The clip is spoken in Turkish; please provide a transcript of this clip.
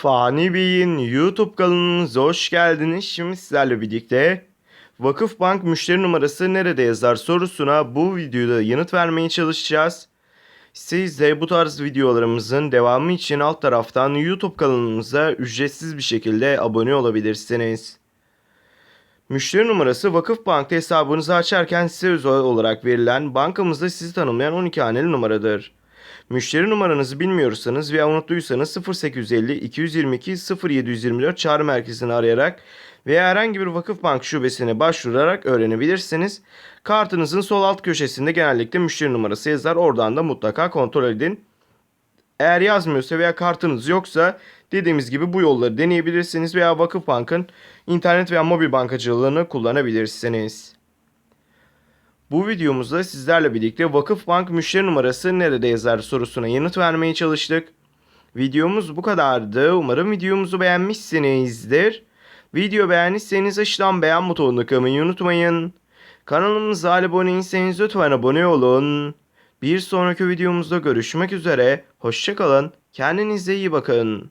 Fani Bey'in YouTube kanalınıza hoş geldiniz. Şimdi sizlerle birlikte Vakıfbank müşteri numarası nerede yazar sorusuna bu videoda yanıt vermeye çalışacağız. Siz de bu tarz videolarımızın devamı için alt taraftan YouTube kanalımıza ücretsiz bir şekilde abone olabilirsiniz. Müşteri numarası Vakıfbank'ta hesabınızı açarken size özel olarak verilen bankamızda sizi tanımlayan 12 haneli numaradır. Müşteri numaranızı bilmiyorsanız veya unuttuysanız 0850 222 0724 çağrı merkezini arayarak veya herhangi bir Vakıfbank şubesine başvurarak öğrenebilirsiniz. Kartınızın sol alt köşesinde genellikle müşteri numarası yazar. Oradan da mutlaka kontrol edin. Eğer yazmıyorsa veya kartınız yoksa dediğimiz gibi bu yolları deneyebilirsiniz veya Vakıfbank'ın internet veya mobil bankacılığını kullanabilirsiniz. Bu videomuzda sizlerle birlikte Vakıfbank müşteri numarası nerede yazar sorusuna yanıt vermeye çalıştık. Videomuz bu kadardı. Umarım videomuzu beğenmişsinizdir. Video beğendiyseniz aşağıdan beğen butonuna kılmayı unutmayın. Kanalımıza abone değilseniz lütfen abone olun. Bir sonraki videomuzda görüşmek üzere. Hoşçakalın. Kendinize iyi bakın.